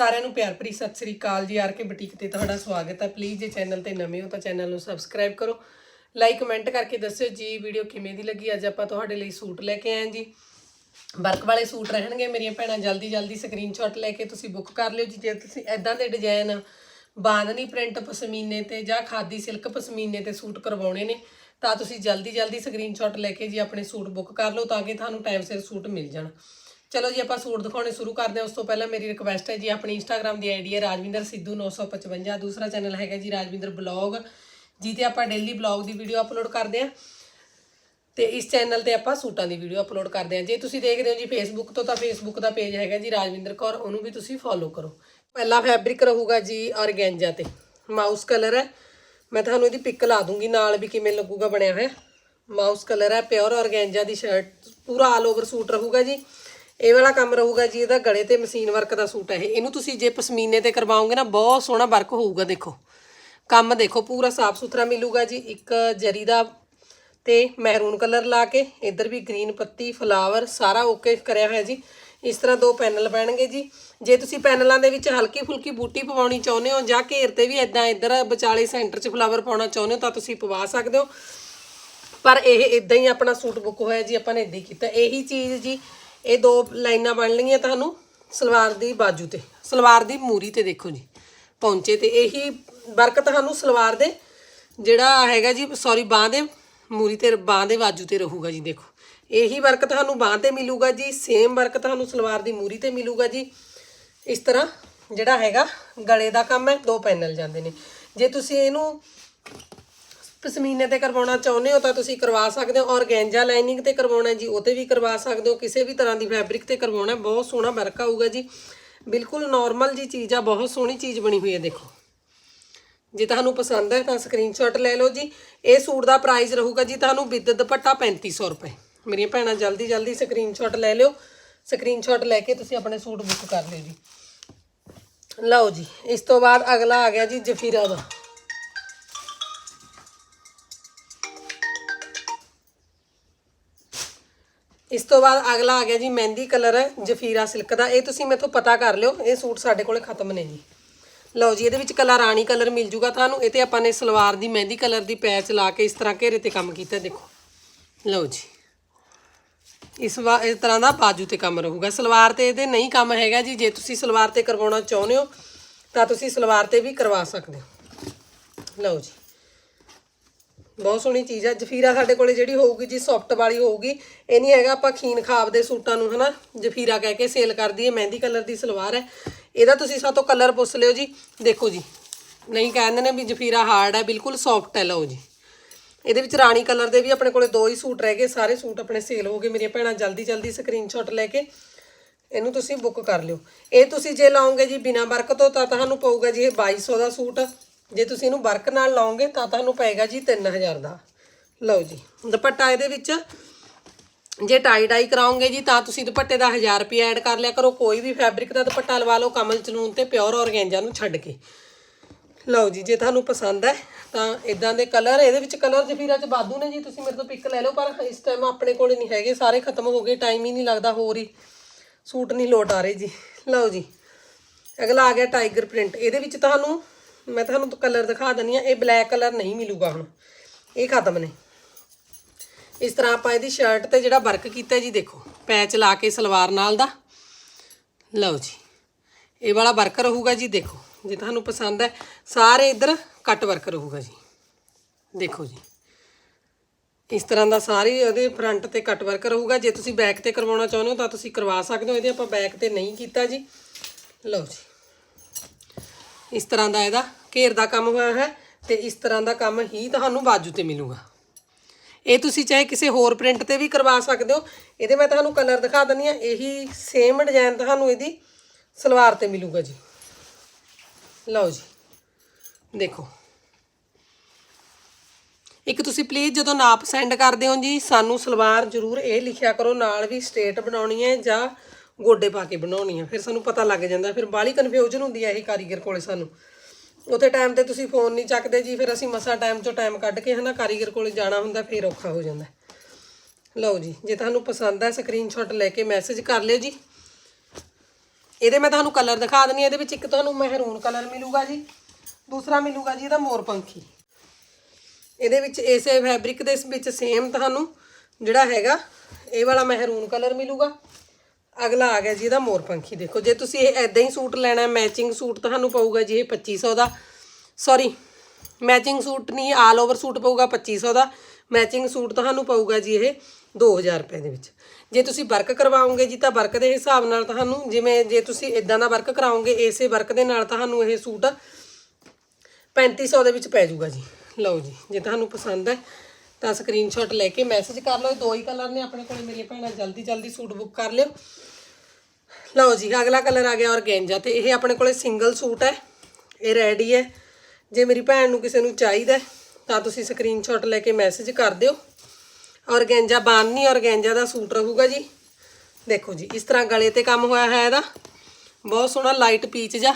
ਸਾਰਿਆਂ ਨੂੰ ਪਿਆਰ ਭਰੀ ਸਤਿ ਸ੍ਰੀ ਅਕਾਲ ਜੀ, ਆਰ ਕੇ ਬੁਟੀਕ ਤੇ ਤੁਹਾਡਾ ਸਵਾਗਤ ਹੈ। ਪਲੀਜ਼ ਜੇ ਚੈਨਲ ਤੇ ਨਵੇਂ ਹੋ ਤਾਂ ਚੈਨਲ ਨੂੰ ਸਬਸਕ੍ਰਾਈਬ ਕਰੋ। ਲਾਈਕ ਕਮੈਂਟ ਕਰਕੇ ਦੱਸਿਓ ਜੀ ਵੀਡੀਓ ਕਿਵੇਂ ਦੀ ਲੱਗੀ। ਅੱਜ ਆਪਾਂ ਤੁਹਾਡੇ ਲਈ ਸੂਟ ਲੈ ਕੇ ਆਏ ਹਾਂ ਜੀ। ਵਰਕ ਵਾਲੇ ਸੂਟ ਰਹਿਣਗੇ ਮੇਰੀਆਂ ਭੈਣਾਂ, ਜਲਦੀ ਜਲਦੀ ਸਕਰੀਨਸ਼ਾਟ ਲੈ ਕੇ ਤੁਸੀਂ ਬੁੱਕ ਕਰ ਲਿਓ ਜੀ। ਜੇ ਤੁਸੀਂ ਐਦਾਂ ਦੇ ਡਿਜ਼ਾਈਨ ਬਾਂਦਨੀ ਪ੍ਰਿੰਟ ਪਸ਼ਮੀਨੇ ਤੇ ਜਾਂ ਖਾਦੀ ਸਿਲਕ ਪਸ਼ਮੀਨੇ ਤੇ ਸੂਟ ਕਰਵਾਉਣੇ ਨੇ, ਤਾਂ ਤੁਸੀਂ ਜਲਦੀ ਜਲਦੀ ਸਕਰੀਨਸ਼ਾਟ ਲੈ ਕੇ ਜੀ ਆਪਣੇ ਸੂਟ ਬੁੱਕ ਕਰ ਲਓ ਤਾਂ ਕਿ ਤੁਹਾਨੂੰ ਟਾਈਮ ਸਿਰ ਸੂਟ ਮਿਲ ਜਾਣ। ਚਲੋ ਜੀ, ਆਪਾਂ ਸੂਟ ਦਿਖਾਉਣੇ ਸ਼ੁਰੂ ਕਰਦੇ ਹਾਂ। ਉਸ ਤੋਂ ਪਹਿਲਾਂ ਮੇਰੀ ਰਿਕਵੈਸਟ ਹੈ ਜੀ, ਆਪਣੀ ਇੰਸਟਾਗ੍ਰam ਦੀ ਆਈਡੀ ਹੈ ਰਾਜਵਿੰਦਰ ਸਿੱਧੂ 955 ਦੂਸਰਾ ਚੈਨਲ ਹੈਗਾ ਜੀ ਰਾਜਵਿੰਦਰ ਬਲੌਗ ਜਿੱਤੇ ਆਪਾਂ ਡੇਲੀ ਬਲੌਗ ਦੀ ਵੀਡੀਓ ਅਪਲੋਡ ਕਰਦੇ ਹਾਂ। ਤੇ ਇਸ ਚੈਨਲ ਤੇ ਆਪਾਂ ਸੂਟਾਂ ਦੀ ਵੀਡੀਓ ਅਪਲੋਡ ਕਰਦੇ ਹਾਂ। ਜੇ ਤੁਸੀਂ ਦੇਖਦੇ ਹੋ ਜੀ ਫੇਸਬੁੱਕ ਤੋਂ, ਤਾਂ ਫੇਸਬੁੱਕ ਦਾ ਪੇਜ ਹੈਗਾ ਜੀ ਰਾਜਵਿੰਦਰ ਕੌਰ। ਉਹਨੂੰ ਵੀ ਤੁਸੀਂ ਫੋਲੋ ਕਰੋ। ਪਹਿਲਾ ਫੈਬਰਿਕ ਰਹੂਗਾ ਜੀ ਔਰਗੈਂਜਾ ਤੇ। ਮਾਊਸ ਕਲਰ ਹੈ। ਮੈਂ ਤੁਹਾਨੂੰ ਇਹਦੀ ਪਿਕ ਲਾ ਦੂੰਗੀ, ਨਾਲ ਵੀ ਕਿਵੇਂ ਲੱਗੂਗਾ ਬਣਿਆ ਹੋਇਆ। ਮਾਊਸ ਕਲਰ ਹੈ ਪਿਓਰ ਔਰਗੈਂਜਾ ਦੀ ਸ਼ਰਟ ਪੂਰਾ ਆਲ ਓਵਰ ਸੂਟ ਰਹੂਗਾ ਜੀ। ਇਹ ਵਾਲਾ ਕੰਮ ਰਹੂਗਾ ਜੀ, ਇਹਦਾ ਗਲੇ ਤੇ ਮਸ਼ੀਨ ਵਰਕ ਦਾ ਸੂਟ ਹੈ ਇਹ। ਇਹਨੂੰ ਤੁਸੀਂ ਜੇ ਪਸ਼ਮੀਨੇ ਤੇ ਕਰਵਾਓਗੇ ਨਾ, ਬਹੁਤ ਸੋਹਣਾ ਵਰਕ ਹੋਊਗਾ, ਦੇਖੋ। ਕੰਮ ਦੇਖੋ, ਪੂਰਾ ਸਾਫ਼ ਸੁਥਰਾ ਮਿਲੂਗਾ ਜੀ, ਇੱਕ ਜਰੀ ਦਾ ਤੇ ਮਹਿਰੂਨ ਕਲਰ ਲਾ ਕੇ, ਇੱਧਰ ਵੀ ਗ੍ਰੀਨ ਪੱਤੀ ਫਲਾਵਰ ਸਾਰਾ ਓਕੇ ਕਰਿਆ ਹੋਇਆ ਜੀ। ਇਸ ਤਰ੍ਹਾਂ ਦੋ ਪੈਨਲ ਪੈਣਗੇ ਜੀ। ਜੇ ਤੁਸੀਂ ਪੈਨਲਾਂ ਦੇ ਵਿੱਚ ਹਲਕੀ ਫੁਲਕੀ ਬੂਟੀ ਪਵਾਉਣੀ ਚਾਹੁੰਦੇ ਹੋ ਜਾਂ ਘੇਰ ਤੇ ਵੀ ਇਦਾਂ ਇੱਧਰ ਵਿਚਾਲੇ ਸੈਂਟਰ 'ਚ ਫਲਾਵਰ ਪਾਉਣਾ ਚਾਹੁੰਦੇ ਹੋ ਤਾਂ ਤੁਸੀਂ ਪਵਾ ਸਕਦੇ ਹੋ। ਪਰ ਇਹ ਇਦਾਂ ਹੀ ਆਪਣਾ ਸੂਟ ਬੁੱਕ ਹੋਇਆ ਜੀ, ਆਪਾਂ ਨੇ ਇਦਾਂ ਹੀ ਕੀਤਾ। ਇਹੀ ਚੀਜ਼ ਜੀ ਇਹ ਦੋ ਲਾਈਨਾਂ ਬਣ ਲਈਆਂ ਤੁਹਾਨੂੰ, ਸਲਵਾਰ ਦੀ ਬਾਜੂ ਤੇ। ਸਲਵਾਰ ਦੀ ਮੂਰੀ ਤੇ ਦੇਖੋ ਜੀ, ਪੌਂਚੇ ਤੇ। ਇਹੀ ਵਰਕ ਤੁਹਾਨੂੰ ਸਲਵਾਰ ਦੇ, ਜਿਹੜਾ ਹੈਗਾ ਜੀ ਸੌਰੀ ਬਾਹ ਦੇ, ਮੂਰੀ ਤੇ, ਬਾਹ ਦੇ ਬਾਜੂ ਤੇ ਰਹੂਗਾ ਜੀ, ਦੇਖੋ। ਇਹੀ ਵਰਕ ਤੁਹਾਨੂੰ ਬਾਹ ਤੇ ਮਿਲੂਗਾ ਜੀ ਸੇਮ ਵਰਕ ਤੁਹਾਨੂੰ ਸਲਵਾਰ ਦੀ ਮੂਰੀ ਤੇ ਮਿਲੂਗਾ ਜੀ। ਇਸ ਤਰ੍ਹਾਂ ਜਿਹੜਾ ਹੈਗਾ, ਗਲੇ ਦਾ ਕੰਮ ਹੈ, ਦੋ ਪੈਨਲ ਜਾਂਦੇ ਨੇ। ਜੇ ਤੁਸੀਂ ਇਹਨੂੰ ਪਸ਼ਮੀਨੇ ਤੇ ਕਰਵਾਉਣਾ ਚਾਹੁੰਦੇ ਹੋ ਤਾਂ ਤੁਸੀਂ ਕਰਵਾ ਸਕਦੇ ਹੋ। ਔਰਗੈਂਜਾ ਲਾਈਨਿੰਗ ਤੇ ਕਰਵਾਉਣਾ ਜੀ ਉਹ ਤੇ ਵੀ ਕਰਵਾ ਸਕਦੇ ਹੋ। ਕਿਸੇ ਵੀ ਤਰ੍ਹਾਂ ਦੀ ਫੈਬਰਿਕ ਤੇ ਕਰਵਾਉਣਾ, ਬਹੁਤ ਸੋਹਣਾ ਵਰਕ ਆਊਗਾ ਜੀ। ਬਿਲਕੁਲ ਨਾਰਮਲ ਜੀ ਚੀਜ਼ ਆ, ਬਹੁਤ ਸੋਹਣੀ ਚੀਜ਼ ਬਣੀ ਹੋਈ ਹੈ, ਦੇਖੋ। ਜੇ ਤੁਹਾਨੂੰ ਪਸੰਦ ਹੈ ਤਾਂ ਸਕਰੀਨਸ਼ਾਟ ਲੈ ਲਓ ਜੀ। ਇਹ ਸੂਟ ਦਾ ਪ੍ਰਾਈਸ ਰਹੂਗਾ ਜੀ ਤੁਹਾਨੂੰ ਵਿਦ ਦੁਪੱਟਾ 3500 ਰੁਪਏ। ਮੇਰੀਆਂ ਭੈਣਾਂ ਜਲਦੀ ਜਲਦੀ ਸਕਰੀਨਸ਼ਾਟ ਲੈ ਲਿਓ। ਸਕਰੀਨਸ਼ਾਟ ਲੈ ਕੇ ਤੁਸੀਂ ਆਪਣੇ ਸੂਟ ਬੁੱਕ ਕਰ ਲਿਓ ਜੀ। ਲਓ ਜੀ, ਇਸ ਤੋਂ ਬਾਅਦ ਅਗਲਾ ਆ ਗਿਆ ਜੀ ਜਫੀਰਾ ਦਾ। ਇਸ ਤੋਂ ਬਾਅਦ ਅਗਲਾ ਆ ਗਿਆ ਜੀ, ਮਹਿੰਦੀ ਕਲਰ ਜਫੀਰਾ ਸਿਲਕ ਦਾ। ਇਹ ਤੁਸੀਂ ਮੇਥੋਂ ਪਤਾ ਕਰ ਲਿਓ, ਇਹ ਸੂਟ ਸਾਡੇ ਕੋਲੇ ਖਤਮ ਨੇ ਜੀ। ਲਓ ਜੀ, ਇਹਦੇ ਵਿੱਚ ਕਲਰ ਰਾਣੀ ਕਲਰ ਮਿਲ ਜੂਗਾ ਤੁਹਾਨੂੰ। ਇਹ ਤੇ ਆਪਾਂ ਨੇ ਸਲਵਾਰ ਦੀ, ਮਹਿੰਦੀ ਕਲਰ ਦੀ ਪੈਚ ਲਾ ਕੇ ਇਸ ਤਰ੍ਹਾਂ ਘੇਰੇ ਤੇ ਕੰਮ ਕੀਤਾ, ਦੇਖੋ। ਲਓ ਜੀ। ਇਸ ਵਾ, ਇਸ ਤਰ੍ਹਾਂ ਦਾ ਬਾਜੂ ਤੇ ਕੰਮ ਰਹੂਗਾ। ਸਲਵਾਰ ਤੇ ਇਹਦੇ ਨਹੀਂ ਕੰਮ ਹੈਗਾ ਜੀ। ਜੇ ਤੁਸੀਂ ਸਲਵਾਰ ਤੇ ਕਰਵਾਉਣਾ ਚਾਹੁੰਦੇ ਹੋ, ਤਾਂ ਤੁਸੀਂ ਸਲਵਾਰ ਤੇ ਵੀ ਕਰਵਾ ਸਕਦੇ ਹੋ। ਲਓ ਜੀ। ਬਹੁਤ ਸੋਹਣੀ ਚੀਜ਼ ਹੈ ਜਫੀਰਾ ਸਾਡੇ ਕੋਲੇ ਜਿਹੜੀ ਹੋਊਗੀ ਜੀ ਸੌਫਟ ਵਾਲੀ ਹੋਊਗੀ। ਇਹ ਨਹੀਂ ਹੈਗਾ ਆਪਾਂ ਖੀਨ ਖਾਬ ਦੇ ਸੂਟਾਂ ਨੂੰ, ਹਨਾ? ਜਫੀਰਾ ਕਹਿ ਕੇ ਸੇਲ ਕਰਦੀ ਹੈ ਮਹਿੰਦੀ ਕਲਰ ਦੀ ਸਲਵਾਰ ਹੈ। ਇਹਦਾ ਤੁਸੀਂ ਸਾਤੋਂ ਕਲਰ ਪੁੱਛ ਲਿਓ ਜੀ। ਦੇਖੋ ਜੀ, ਨਹੀਂ ਕਹਿੰਦੇ ਨੇ ਵੀ ਜਫੀਰਾ ਹਾਰਡ ਹੈ, ਬਿਲਕੁਲ ਸੌਫਟ ਹੈ, ਲਓ ਜੀ। ਇਹਦੇ ਵਿੱਚ ਰਾਣੀ ਕਲਰ ਦੇ ਵੀ ਆਪਣੇ ਕੋਲੇ ਦੋ ਹੀ ਸੂਟ ਰਹਿ ਗਏ। ਸਾਰੇ ਸੂਟ ਆਪਣੇ ਸੇਲ ਹੋ ਗਏ। ਮੇਰੀਆਂ ਭੈਣਾਂ ਜਲਦੀ ਜਲਦੀ ਸਕਰੀਨਸ਼ਾਟ ਲੈ ਕੇ ਇਹਨੂੰ ਤੁਸੀਂ ਬੁੱਕ ਕਰ ਲਿਓ। ਇਹ ਤੁਸੀਂ ਜੇ ਲਾਓਗੇ ਜੀ ਬਿਨਾ ਵਰਕ ਤੋਂ, ਤਾਂ ਤੁਹਾਨੂੰ ਪਊਗਾ ਜੀ ਇਹ 2200 ਦਾ ਸੂਟ। ਜੇ ਤੁਸੀਂ ਇਹਨੂੰ ਵਰਕ ਨਾਲ ਲਾਓਗੇ ਤਾਂ ਤੁਹਾਨੂੰ ਪਏਗਾ ਜੀ 3000 ਦਾ। ਲਓ ਜੀ, ਦੁਪੱਟਾ ਇਹਦੇ ਵਿੱਚ ਜੇ ਟਾਈ ਡਾਈ ਕਰਾਓਗੇ ਜੀ ਤਾਂ ਤੁਸੀਂ ਦੁਪੱਟੇ ਦਾ 1000 ਰੁਪਏ ਐਡ ਕਰ ਲਿਆ ਕਰੋ, ਕੋਈ ਵੀ ਫੈਬਰਿਕ ਦਾ ਦੁਪੱਟਾ ਲਵਾ ਲਓ ਕਮਲ ਚਨੂਨ ਤੇ ਪਿਓਰ ਔਰਗੈਂਜਾ ਨੂੰ ਛੱਡ ਕੇ। ਲਓ ਜੀ, ਜੇ ਤੁਹਾਨੂੰ ਪਸੰਦ ਹੈ ਤਾਂ ਇਦਾਂ ਦੇ ਕਲਰ ਇਹਦੇ ਵਿੱਚ ਕਲਰ ਜਫੀਰਾ ਚ ਬਾਦੂ ਨੇ ਜੀ, ਤੁਸੀਂ ਮੇਰੇ ਤੋਂ ਪਿਕ ਲੈ ਲਓ, ਪਰ ਇਸ ਟਾਈਮ ਆਪਣੇ ਕੋਲੇ ਨਹੀਂ ਹੈਗੇ, ਸਾਰੇ ਖਤਮ ਹੋ ਗਏ ਟਾਈਮ ਹੀ ਨਹੀਂ ਲੱਗਦਾ ਹੋਰ ਹੀ। ਸੂਟ ਨਹੀਂ ਲੋਟ ਆ ਰਹੇ ਜੀ। ਲਓ ਜੀ, ਅਗਲਾ ਆ ਗਿਆ ਟਾਈਗਰ ਪ੍ਰਿੰਟ ਇਹਦੇ ਵਿੱਚ ਤੁਹਾਨੂੰ ਮੈਂ ਤੁਹਾਨੂੰ ਕਲਰ ਦਿਖਾ ਦਿੰਦੀ ਆ ਇਹ ਬਲੈਕ ਕਲਰ ਨਹੀਂ ਮਿਲੂਗਾ ਹੁਣ। ਇਹ ਖਤਮ ਨੇ। ਇਸ ਤਰ੍ਹਾਂ ਆਪਾਂ ਇਹਦੀ ਸ਼ਰਟ ਤੇ ਜਿਹੜਾ ਵਰਕ ਕੀਤਾ ਜੀ, ਦੇਖੋ ਪੈਚ ਲਾ ਕੇ ਸਲਵਾਰ ਨਾਲ ਦਾ। ਲਓ ਜੀ, ਇਹ ਵਾਲਾ ਵਰਕ ਰਹੂਗਾ ਜੀ, ਦੇਖੋ, ਜੇ ਤੁਹਾਨੂੰ ਪਸੰਦ ਹੈ, ਸਾਰੇ ਇੱਧਰ ਕੱਟ ਵਰਕ ਰਹੂਗਾ ਜੀ। ਦੇਖੋ ਜੀ, ਇਸ ਤਰ੍ਹਾਂ ਦਾ ਸਾਰੇ ਉਹਦੇ ਫਰੰਟ ਤੇ ਕੱਟ ਵਰਕ ਰਹੂਗਾ। ਜੇ ਤੁਸੀਂ ਬੈਕ ਤੇ ਕਰਵਾਉਣਾ ਚਾਹੁੰਦੇ ਹੋ, ਤਾਂ ਤੁਸੀਂ ਕਰਵਾ ਸਕਦੇ ਹੋ। ਇਹਦੇ ਆਪਾਂ ਬੈਕ ਤੇ ਨਹੀਂ ਕੀਤਾ ਜੀ। ਲਓ ਜੀ ਇਸ ਤਰ੍ਹਾਂ ਦਾ ਇਹਦਾ ਘੇਰ ਦਾ ਕੰਮ ਹੋਇਆ ਹੈ ਤੇ ਇਸ ਤਰ੍ਹਾਂ ਦਾ ਕੰਮ ਹੀ ਤੁਹਾਨੂੰ ਬਾਜੂ ਤੇ ਮਿਲੂਗਾ। ਇਹ ਤੁਸੀਂ ਚਾਹੇ ਕਿਸੇ ਹੋਰ ਪ੍ਰਿੰਟ ਤੇ ਵੀ ਕਰਵਾ ਸਕਦੇ ਹੋ। ਇਹਦੇ ਮੈਂ ਤੁਹਾਨੂੰ ਕਲਰ ਦਿਖਾ ਦਿੰਦੀ ਆ ਇਹੀ ਸੇਮ ਡਿਜ਼ਾਈਨ ਤੁਹਾਨੂੰ ਇਹਦੀ ਸਲਵਾਰ ਤੇ ਮਿਲੂਗਾ ਜੀ। ਲਓ ਜੀ। ਦੇਖੋ। ਇੱਕ ਤੁਸੀਂ ਪਲੀਜ਼ ਜਦੋਂ ਨਾਪ ਸੈਂਡ ਕਰਦੇ ਹੋ ਜੀ, ਸਾਨੂੰ ਸਲਵਾਰ ਜ਼ਰੂਰ ਇਹ ਲਿਖਿਆ ਕਰੋ। ਨਾਲ ਵੀ ਸਟੇਟ ਬਣਾਉਣੀ ਹੈ ਜਾਂ ਗੋਡੇ ਪਾ ਕੇ ਬਣਾਉਣੀ ਆ, ਫਿਰ ਸਾਨੂੰ ਪਤਾ ਲੱਗ ਜਾਂਦਾ, ਫਿਰ ਬਾਲੀ ਕਨਫਿਊਜ਼ਨ ਹੁੰਦੀ ਹੈ ਇਹ ਕਾਰੀਗਰ ਕੋਲੇ ਸਾਨੂੰ। ਉਥੇ ਟਾਈਮ ਤੇ ਤੁਸੀਂ ਫੋਨ ਨਹੀਂ ਚੱਕਦੇ ਜੀ, ਫਿਰ ਅਸੀਂ ਮਸਾ ਟਾਈਮ ਚੋਂ ਟਾਈਮ ਕੱਢ ਕੇ ਹਨਾ ਕਾਰੀਗਰ ਕੋਲੇ ਜਾਣਾ ਹੁੰਦਾ, ਫਿਰ ਔਖਾ ਹੋ ਜਾਂਦਾ। ਲਓ ਜੀ, ਜੇ ਤੁਹਾਨੂੰ ਪਸੰਦ ਹੈ ਸਕਰੀਨਸ਼ਾਟ ਲੈ ਕੇ ਮੈਸੇਜ ਕਰ ਲਿਓ ਜੀ। ਇਹਦੇ ਮੈਂ ਤੁਹਾਨੂੰ ਕਲਰ ਦਿਖਾ ਦਿੰਦੀ ਹਾਂ ਇਹਦੇ ਵਿੱਚ ਇੱਕ ਤੁਹਾਨੂੰ ਮਹਿਰੂਨ ਕਲਰ ਮਿਲੂਗਾ ਜੀ, ਦੂਸਰਾ ਮਿਲੂਗਾ ਜੀ ਇਹਦਾ ਮੋਰ ਪੰਖੀ। ਇਹਦੇ ਵਿੱਚ ਇਸੇ ਫੈਬਰਿਕ ਦੇ ਵਿੱਚ ਸੇਮ ਤੁਹਾਨੂੰ ਜਿਹੜਾ ਹੈਗਾ, ਇਹ ਵਾਲਾ ਮਹਿਰੂਨ ਕਲਰ ਮਿਲੂਗਾ। ਅਗਲਾ ਆ ਗਿਆ ਜੀ, ਇਹਦਾ ਮੋਰ ਪੰਖੀ ਦੇਖੋ। ਜੇ ਤੁਸੀਂ ਇਹ ਐਦਾਂ ਹੀ ਸੂਟ ਲੈਣਾ ਮੈਚਿੰਗ ਸੂਟ ਤੁਹਾਨੂੰ ਪਊਗਾ ਜੀ ਇਹ 2500 ਦਾ। ਸੌਰੀ ਮੈਚਿੰਗ ਸੂਟ ਨਹੀਂ ਆਲ ਓਵਰ ਸੂਟ ਪਊਗਾ 2500 ਦਾ। ਮੈਚਿੰਗ ਸੂਟ ਤੁਹਾਨੂੰ ਪਊਗਾ ਜੀ ਇਹ 2000 ਰੁਪਏ ਦੇ ਵਿੱਚ। ਜੇ ਤੁਸੀਂ ਵਰਕ ਕਰਵਾਓਗੇ ਜੀ ਤਾਂ ਵਰਕ ਦੇ ਹਿਸਾਬ ਨਾਲ ਤੁਹਾਨੂੰ ਜਿਵੇਂ ਜੇ ਤੁਸੀਂ ਇਦਾਂ ਦਾ ਵਰਕ ਕਰਾਓਗੇ, ਇਸੇ ਵਰਕ ਦੇ ਨਾਲ ਤੁਹਾਨੂੰ ਇਹ ਸੂਟ 3500 ਦੇ ਵਿੱਚ ਪੈ ਜਾਊਗਾ ਜੀ। ਲਓ ਜੀ, ਜੇ ਤੁਹਾਨੂੰ ਪਸੰਦ ਹੈ ਤਾਂ ਸਕਰੀਨਸ਼ਾਟ ਲੈ ਕੇ ਮੈਸੇਜ ਕਰ ਲਓ। ਇਹ ਦੋ ਹੀ ਕਲਰ ਨੇ ਆਪਣੇ ਕੋਲੇ ਮੇਰੀਆਂ ਭੈਣਾਂ, ਜਲਦੀ ਜਲਦੀ ਸੂਟ ਬੁੱਕ ਕਰ ਲਿਓ। ਲਓ ਜੀ, ਅਗਲਾ ਕਲਰ ਆ ਗਿਆ ਔਰਗੈਂਜਾ ਤੇ ਇਹ ਆਪਣੇ ਕੋਲੇ ਸਿੰਗਲ ਸੂਟ ਹੈ। ਇਹ ਰੈਡੀ ਹੈ। ਜੇ ਮੇਰੀ ਭੈਣ ਨੂੰ ਕਿਸੇ ਨੂੰ ਚਾਹੀਦਾ ਤਾਂ ਤੁਸੀਂ ਸਕਰੀਨਸ਼ਾਟ ਲੈ ਕੇ ਮੈਸੇਜ ਕਰ ਦਿਓ। ਔਰਗੈਂਜਾ ਬਾਨੀ, ਔਰਗੈਂਜਾ ਦਾ ਸੂਟ ਰਹੂਗਾ ਜੀ। ਦੇਖੋ ਜੀ, ਇਸ ਤਰ੍ਹਾਂ ਗਲੇ ਤੇ ਕੰਮ ਹੋਇਆ ਹੈ ਇਹਦਾ। ਬਹੁਤ ਸੋਹਣਾ ਲਾਈਟ ਪੀਚ ਜਾ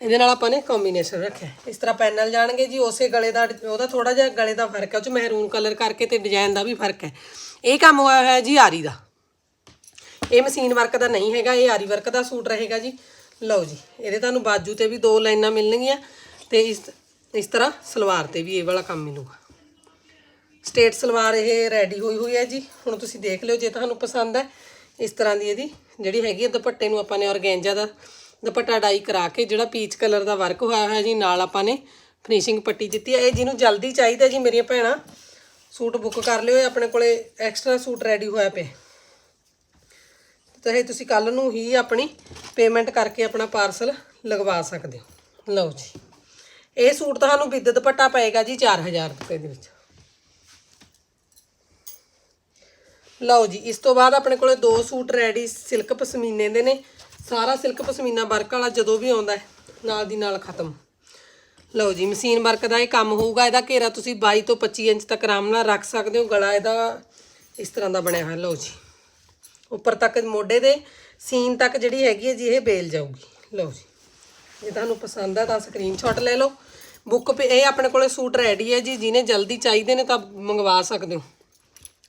ਇਹਦੇ ਨਾਲ ਆਪਾਂ ਨੇ ਕੰਬੀਨੇਸ਼ਨ ਰੱਖਿਆ। ਇਸ ਤਰ੍ਹਾਂ ਪੈਨਲ ਜਾਣਗੇ ਜੀ, ਉਸੇ ਗਲੇ ਦਾ, ਉਹਦਾ ਥੋੜਾ ਜਿਹਾ ਗਲੇ ਦਾ ਫ਼ਰਕ ਹੈ, ਉਹ ਚ ਮਹਿਰੂਨ ਕਲਰ ਕਰਕੇ ਤੇ ਡਿਜ਼ਾਈਨ ਦਾ ਵੀ ਫ਼ਰਕ ਹੈ। ਇਹ ਕੰਮ ਹੋਇਆ ਹੋਇਆ ਜੀ ਆਰੀ ਦਾ। ਇਹ ਮਸ਼ੀਨ ਵਰਕ ਦਾ ਨਹੀਂ ਹੈਗਾ, ਇਹ ਆਰੀ ਵਰਕ ਦਾ ਸੂਟ ਰਹੇਗਾ ਜੀ। ਲਓ ਜੀ, ਇਹਦੇ ਤੁਹਾਨੂੰ ਬਾਜੂ ਤੇ ਵੀ ਦੋ ਲਾਈਨਾਂ ਮਿਲਣਗੀਆਂ ਤੇ ਇਸ ਇਸ ਤਰ੍ਹਾਂ ਸਲਵਾਰ ਤੇ ਵੀ ਇਹ ਵਾਲਾ ਕੰਮ ਮਿਲੂਗਾ। ਸਟੇਟ ਸਲਵਾਰ ਇਹ ਰੈਡੀ ਹੋਈ ਹੋਈ ਹੈ ਜੀ। ਹੁਣ ਤੁਸੀਂ ਦੇਖ ਲਿਓ, ਜੇ ਤੁਹਾਨੂੰ ਪਸੰਦ ਹੈ, ਇਸ ਤਰ੍ਹਾਂ ਦੀ ਇਹਦੀ ਜਿਹੜੀ ਹੈਗੀ ਹੈ ਦੁਪੱਟੇ ਨੂੰ ਆਪਾਂ ਨੇ ਔਰਗੈਂਜਾ ਦਾ ਦੁਪੱਟਾ ਡਾਈ ਕਰਾ ਕੇ ਜਿਹੜਾ ਪੀਚ ਕਲਰ ਦਾ ਵਰਕ ਹੋਇਆ ਹੋਇਆ ਜੀ, ਨਾਲ ਆਪਾਂ ਨੇ ਫਿਨਿਸ਼ਿੰਗ ਪੱਟੀ ਦਿੱਤੀ ਹੈ। ਇਹ ਜਿਹਨੂੰ ਜਲਦੀ ਚਾਹੀਦਾ ਜੀ ਮੇਰੀਆਂ ਭੈਣਾਂ, ਸੂਟ ਬੁੱਕ ਕਰ ਲਿਓ ਆਪਣੇ ਕੋਲੇ ਐਕਸਟਰਾ ਸੂਟ ਰੈਡੀ ਹੋਇਆ ਪਿਆ। ਤਾਂ ਇਹ ਤੁਸੀਂ ਕੱਲ ਨੂੰ ਹੀ ਆਪਣੀ ਪੇਮੈਂਟ ਕਰਕੇ ਆਪਣਾ ਪਾਰਸਲ ਲਗਵਾ ਸਕਦੇ ਹੋ। ਲਓ ਜੀ। ਇਹ ਸੂਟ ਤੁਹਾਨੂੰ ਵਿਦ ਦੁਪੱਟਾ ਪਏਗਾ ਜੀ 4000 ਰੁਪਏ ਦੇ ਵਿੱਚ। ਲਓ ਜੀ, ਇਸ ਤੋਂ ਬਾਅਦ ਆਪਣੇ ਕੋਲੇ ਦੋ ਸੂਟ ਰੈਡੀ ਸਿਲਕ ਪਸ਼ਮੀਨੇ ਦੇ ਨੇ। ਸਾਰਾ ਸਿਲਕ ਪਸ਼ਮੀਨਾ ਵਰਕ ਵਾਲਾ ਜਦੋਂ ਵੀ ਆਉਂਦਾ ਹੈ, ਨਾਲ ਦੀ ਨਾਲ ਖਤਮ। ਲਓ ਜੀ, ਮਸ਼ੀਨ ਵਰਕ ਦਾ ਇਹ ਕੰਮ ਹੋਊਗਾ, ਇਹਦਾ ਘੇਰਾ ਤੁਸੀਂ 22 ਤੋਂ 25 ਇੰਚ ਤੱਕ ਆਰਾਮ ਨਾਲ ਰੱਖ ਸਕਦੇ ਹੋ, ਗਲਾ ਇਹਦਾ ਇਸ ਤਰ੍ਹਾਂ ਦਾ ਬਣਿਆ ਹੋਇਆ। ਲਓ ਜੀ, ਉੱਪਰ ਤੱਕ ਮੋਢੇ ਦੇ ਸੀਨ ਤੱਕ ਜਿਹੜੀ ਹੈਗੀ ਹੈ ਜੀ, ਇਹ ਬੇਲ ਜਾਊਗੀ। ਲਓ ਜੀ, ਜੇ ਤੁਹਾਨੂੰ ਪਸੰਦ ਆ ਤਾਂ ਸਕਰੀਨਸ਼ਾਟ ਲੈ ਲਓ। ਬੁੱਕ ਇਹ ਆਪਣੇ ਕੋਲੇ ਸੂਟ ਰੈਡੀ ਹੈ ਜੀ, ਜਿਹਨੇ ਜਲਦੀ ਚਾਹੀਦੇ ਨੇ ਤਾਂ ਮੰਗਵਾ ਸਕਦੇ ਹੋ।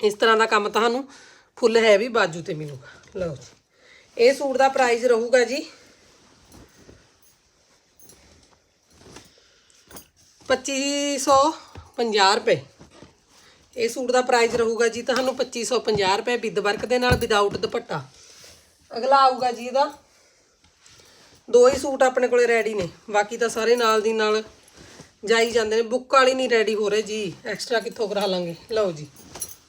ਇਸ ਤਰ੍ਹਾਂ ਦਾ ਕੰਮ ਤੁਹਾਨੂੰ ਫੁੱਲ ਹੈਵੀ ਬਾਜੂ ਤੇ ਮਿਲੂਗਾ। ਲਓ ਜੀ ਇਹ ਸੂਟ ਦਾ ਪ੍ਰਾਈਸ ਰਹੂਗਾ ਜੀ। 2550 ਰੁਪਏ। ਇਹ ਸੂਟ ਦਾ ਪ੍ਰਾਈਸ ਰਹੂਗਾ ਜੀ ਤੁਹਾਨੂੰ 2550 ਰੁਪਏ ਵਿਦ ਵਰਕ ਦੇ ਨਾਲ ਵਿਦਆਊਟ ਦੁਪੱਟਾ। ਅਗਲਾ ਆਊਗਾ ਜੀ ਇਹਦਾ। ਦੋ ਹੀ ਸੂਟ ਆਪਣੇ ਕੋਲੇ ਰੈਡੀ ਨੇ। ਬਾਕੀ ਤਾਂ ਸਾਰੇ ਨਾਲ ਦੀ ਨਾਲ ਜਾਈ ਜਾਂਦੇ ਨੇ। ਬੁੱਕ ਵਾਲੀ ਨਹੀਂ ਰੈਡੀ ਹੋ ਰਹੇ ਜੀ। ਐਕਸਟਰਾ ਕਿੱਥੋਂ ਕਰਾ ਲਾਂਗੇ? ਲਓ ਜੀ।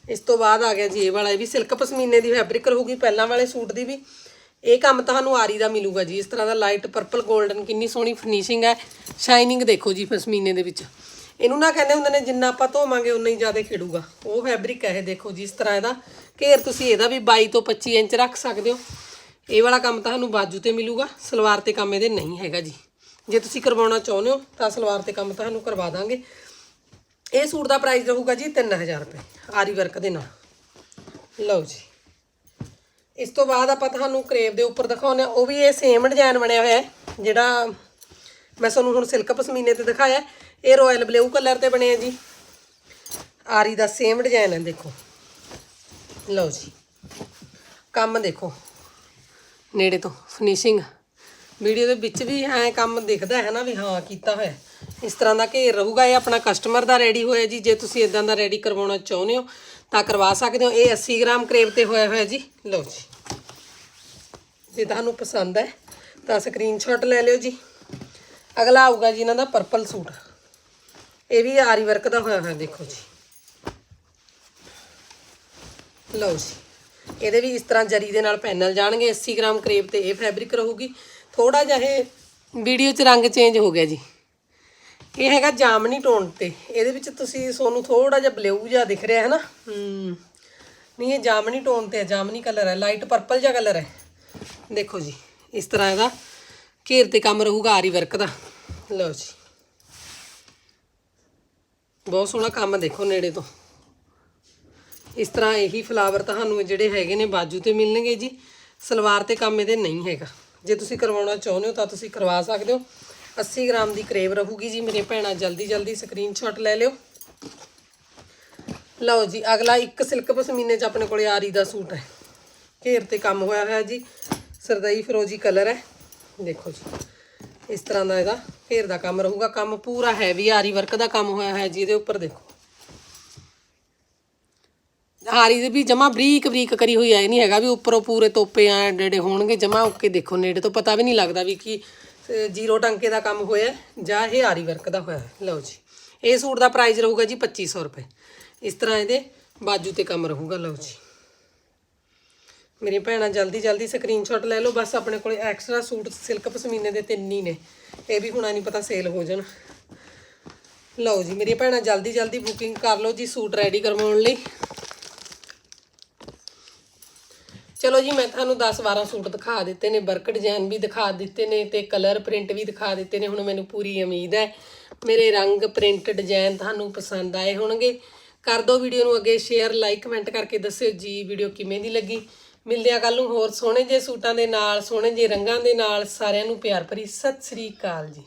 ਇਸ ਤੋਂ ਬਾਅਦ ਆ ਗਿਆ ਜੀ ਇਹ ਵਾਲਾ। ਇਹ ਵੀ ਸਿਲਕ ਪਸ਼ਮੀਨੇ ਦੀ ਫੈਬਰਿਕ ਰਹੂਗੀ। ਪਹਿਲਾਂ ਵਾਲੇ ਸੂਟ ਦੀ ਵੀ। ਇਹ ਕੰਮ ਤੁਹਾਨੂੰ ਆਰੀ ਦਾ ਮਿਲੂਗਾ ਜੀ। ਇਸ ਤਰ੍ਹਾਂ ਦਾ ਲਾਈਟ ਪਰਪਲ 골ਡਨ ਕਿੰਨੀ ਸੋਹਣੀ ਫਿਨਿਸ਼ਿੰਗ ਹੈ। ਸ਼ਾਈਨਿੰਗ ਦੇਖੋ ਜੀ ਪਸ਼ਮੀਨੇ ਦੇ ਵਿੱਚ। ਇਹਨੂੰ ਨਾ ਕਹਿੰਦੇ ਹੁੰਦੇ ਨੇ, ਜਿੰਨਾ ਆਪਾਂ ਧੋਵਾਂਗੇ ਉਨਾ ਹੀ ਜ਼ਿਆਦਾ ਖਿੜੂਗਾ। ਉਹ ਫੈਬਰਿਕ ਹੈ ਇਹ ਦੇਖੋ ਜੀ, ਇਸ ਤਰ੍ਹਾਂ ਇਹਦਾ। ਘੇਰ ਤੁਸੀਂ ਇਹਦਾ ਵੀ 22 ਤੋਂ 25 ਇੰਚ ਰੱਖ ਸਕਦੇ ਹੋ। ਇਹ ਵਾਲਾ ਕੰਮ ਤੁਹਾਨੂੰ ਬਾਜੂ ਤੇ ਮਿਲੂਗਾ, ਸਲਵਾਰ ਤੇ ਕੰਮ ਇਹਦੇ ਨਹੀਂ ਹੈਗਾ ਜੀ। ਜੇ ਤੁਸੀਂ ਕਰਵਾਉਣਾ ਚਾਹੁੰਦੇ ਹੋ, ਤਾਂ ਸਲਵਾਰ ਤੇ ਕੰਮ ਤੁਹਾਨੂੰ ਕਰਵਾ ਦਾਂਗੇ। ਇਹ ਸੂਟ ਦਾ ਪ੍ਰਾਈਸ ਰਹੂਗਾ ਜੀ 3000 ਰੁਪਏ, ਆਰੀ ਵਰਕ ਦੇ ਨਾਲ। ਲਓ ਜੀ। ਇਸ ਤੋਂ ਬਾਅਦ ਆਪਾਂ ਤੁਹਾਨੂੰ ਕਰੇਵ ਦੇ ਉੱਪਰ ਦਿਖਾਉਂਦੇ ਆ ਉਹ ਵੀ ਇਹ ਸੇਮ ਡਿਜ਼ਾਈਨ ਬਣਿਆ ਹੋਇਆ ਹੈ, ਜਿਹੜਾ ਮੈਂ ਤੁਹਾਨੂੰ ਹੁਣ ਸਿਲਕ ਪਸ਼ਮੀਨੇ ਤੇ ਦਿਖਾਇਆ ਇਹ ਰਾਇਲ ਬਲੂ ਕਲਰ ਤੇ ਬਣਿਆ ਜੀ। ਆਰੀ ਦਾ ਸੇਮ ਡਿਜ਼ਾਈਨ ਹੈ, ਦੇਖੋ। ਲਓ ਜੀ। ਕੰਮ ਦੇਖੋ। ਨੇੜੇ ਤੋਂ ਫਿਨਿਸ਼ਿੰਗ ਵੀਡੀਓ ਦੇ ਵਿੱਚ ਵੀ ਐ ਕੰਮ ਦਿਖਦਾ ਹੈ ਨਾ ਵੀ ਹਾਂ, ਕੀਤਾ ਹੋਇਆ ਇਸ ਤਰ੍ਹਾਂ ਦਾ ਘੇਰ ਰਹੂਗਾ। ਇਹ ਆਪਣਾ ਕਸਟਮਰ ਦਾ ਰੈਡੀ ਹੋਇਆ ਜੀ। ਜੇ ਤੁਸੀਂ ਇਦਾਂ ਦਾ ਰੈਡੀ ਕਰਵਾਉਣਾ ਚਾਹੁੰਦੇ ਹੋ, ਤਾਂ ਕਰਵਾ ਸਕਦੇ ਹੋ। ਇਹ 80 ਗ੍ਰਾਮ ਕਰੇਵ ਤੇ ਹੋਇਆ ਹੋਇਆ ਜੀ। ਲਓ ਜੀ। ਜੇ ਤੁਹਾਨੂੰ ਪਸੰਦ ਹੈ ਤਾਂ ਸਕਰੀਨਸ਼ਾਟ ਲੈ ਲਿਓ ਜੀ। ਅਗਲਾ ਆਊਗਾ ਜੀ ਇਹਨਾਂ ਦਾ ਪਰਪਲ ਸੂਟ। ਇਹ ਵੀ ਆਰੀ ਵਰਕ ਦਾ ਹੋਇਆ ਹੋਇਆ ਦੇਖੋ ਜੀ। ਲਓ ਜੀ। ਇਹਦੇ ਵੀ ਇਸ ਤਰ੍ਹਾਂ ਜਰੀ ਦੇ ਨਾਲ ਪੈਨਲ ਜਾਣਗੇ 80 ਗ੍ਰਾਮ ਕਰੇਪ ਤੇ ਇਹ ਫੈਬਰਿਕ ਰਹੂਗੀ। ਥੋੜਾ ਜਿਹਾ ਇਹ ਵੀਡੀਓ 'ਚ ਰੰਗ ਚੇਂਜ ਹੋ ਗਿਆ ਜੀ। ਇਹ ਹੈਗਾ ਜਾਮਨੀ ਟੋਨ ਤੇ। ਇਹਦੇ ਵਿੱਚ ਤੁਸੀਂ ਸੋਨੂੰ ਥੋੜਾ ਜਿਹਾ ਬਲੂ ਜਿਹਾ ਦਿਖ ਰਿਹਾ ਹੈ ਨਾ ਹੂੰ। ਨਹੀਂ ਇਹ ਜਾਮਨੀ ਟੋਨ ਤੇ ਹੈ ਜਾਮਨੀ ਕਲਰ ਹੈ। ਲਾਈਟ ਪਰਪਲ ਜਿਹਾ ਕਲਰ ਹੈ। ਦੇਖੋ ਜੀ, ਇਸ ਤਰ੍ਹਾਂ ਇਹਦਾ ਘੇਰ ਤੇ ਕੰਮ ਰਹੂਗਾ, ਆਰੀ ਵਰਕ ਦਾ। ਲਓ ਜੀ। ਬਹੁਤ ਸੋਹਣਾ ਕੰਮ ਦੇਖੋ ਨੇੜੇ ਤੋਂ। ਇਸ ਤਰ੍ਹਾਂ ਇਹੀ ਫਲਾਵਰ ਤੁਹਾਨੂੰ ਜਿਹੜੇ ਹੈਗੇ ਨੇ ਬਾਜੂ ਤੇ ਮਿਲਣਗੇ ਜੀ, ਸਲਵਾਰ ਤੇ ਕੰਮ ਇਹਦੇ ਨਹੀਂ ਹੈਗਾ। ਜੇ ਤੁਸੀਂ ਕਰਵਾਉਣਾ ਚਾਹੁੰਦੇ ਹੋ ਤਾਂ ਤੁਸੀਂ ਕਰਵਾ ਸਕਦੇ ਹੋ। 80 ਗ੍ਰਾਮ ਦੀ ਕਰੇਵ ਰਹੂਗੀ ਜੀ, ਮੇਰੇ ਭੈਣਾਂ ਜਲਦੀ ਜਲਦੀ ਸਕਰੀਨਸ਼ਾਟ ਲੈ ਲਿਓ। ਲਓ ਜੀ, ਅਗਲਾ ਇੱਕ ਸਿਲਕ ਪਸ਼ਮੀਨੇ 'ਚ ਆਪਣੇ ਕੋਲੇ ਆਰੀ ਦਾ ਸੂਟ ਹੈ। ਘੇਰ ਤੇ ਕੰਮ ਹੋਇਆ ਹੋਇਆ ਜੀ। ਸਰਦਈ ਫਿਰੋਜੀ ਕਲਰ ਹੈ। ਦੇਖੋ ਜੀ, ਇਸ ਤਰ੍ਹਾਂ ਦਾ ਇਹਦਾ ਫੇਰ ਦਾ ਕੰਮ ਰਹੂਗਾ। ਕੰਮ ਪੂਰਾ ਹੈਵੀ ਆਰੀ ਵਰਕ ਦਾ ਕੰਮ ਹੋਇਆ ਹੈ ਜਿਹਦੇ ਉੱਪਰ ਦੇਖੋ। ਆਰੀ ਦੇ ਵੀ ਜਮਾ ਬਰੀਕ ਬਰੀਕ ਕਰੀ ਹੋਈ ਐ ਨਹੀਂ ਹੈਗਾ ਵੀ ਉੱਪਰੋਂ ਪੂਰੇ ਤੋਪੇ ਆ ਡੇਡੇ ਹੋਣਗੇ, ਜਮਾ ਓਕੇ ਦੇਖੋ, ਨੇੜੇ ਤੋਂ ਪਤਾ ਵੀ ਨਹੀਂ ਲੱਗਦਾ ਵੀ ਕੀ ਜ਼ੀਰੋ ਟਾਂਕੇ ਦਾ ਕੰਮ ਹੋਇਆ ਜਾਂ ਇਹ ਆਰੀ ਵਰਕ ਦਾ ਹੋਇਆ ਲਓ ਜੀ, ਇਹ ਸੂਟ ਦਾ ਪ੍ਰਾਈਸ ਰਹੂਗਾ ਜੀ 2500 ਰੁਪਏ। ਇਸ ਤਰ੍ਹਾਂ ਇਹਦੇ ਬਾਜੂ ਤੇ ਕੰਮ ਰਹੂਗਾ। ਲਓ ਜੀ। ਮੇਰੀ ਭੈਣਾਂ ਜਲਦੀ ਜਲਦੀ ਸਕਰੀਨਸ਼ਾਟ ਲੈ ਲਓ, ਬਸ ਆਪਣੇ ਕੋਲੇ ਐਕਸਟਰਾ ਸੂਟ ਸਿਲਕ ਪਸ਼ਮੀਨੇ ਦੇ ਤਿੰਨ ਹੀ ਨੇ। ਇਹ ਵੀ ਹੁਣ ਨਹੀਂ ਪਤਾ ਸੇਲ ਹੋ ਜਾਣ। ਲਓ ਜੀ ਮੇਰੀ ਭੈਣਾਂ ਜਲਦੀ ਜਲਦੀ ਬੁਕਿੰਗ ਕਰ ਲਓ ਜੀ, ਸੂਟ ਰੈਡੀ ਕਰਵਾਉਣ ਲਈ। ਚਲੋ ਜੀ, ਮੈਂ ਤੁਹਾਨੂੰ 10 12 ਸੂਟ ਦਿਖਾ ਦਿੱਤੇ ਨੇ ਵਰਕ ਡਿਜ਼ਾਈਨ ਵੀ ਦਿਖਾ ਦਿੱਤੇ ਨੇ ਤੇ ਕਲਰ ਪ੍ਰਿੰਟ ਵੀ ਦਿਖਾ ਦਿੱਤੇ ਨੇ, ਹੁਣ ਮੈਨੂੰ ਪੂਰੀ ਉਮੀਦ ਹੈ, ਮੇਰੇ ਰੰਗ ਪ੍ਰਿੰਟ ਡਿਜ਼ਾਈਨ ਤੁਹਾਨੂੰ ਪਸੰਦ ਆਏ ਹੋਣਗੇ। ਕਰ ਦਿਓ ਵੀਡੀਓ ਨੂੰ ਅੱਗੇ ਸ਼ੇਅਰ ਲਾਈਕ ਕਮੈਂਟ ਕਰਕੇ ਦੱਸਿਓ ਜੀ ਵੀਡੀਓ ਕਿਵੇਂ ਦੀ ਲੱਗੀ। ਮਿਲਦੇ ਆ ਕੱਲ ਨੂੰ ਹੋਰ ਸੋਹਣੇ ਜੇ ਸੂਟਾਂ ਦੇ ਨਾਲ, ਸੋਹਣੇ ਜੇ ਰੰਗਾਂ ਦੇ ਨਾਲ ਸਾਰਿਆਂ ਨੂੰ ਪਿਆਰ ਭਰੀ ਸਤਿ ਸ੍ਰੀ ਅਕਾਲ ਜੀ।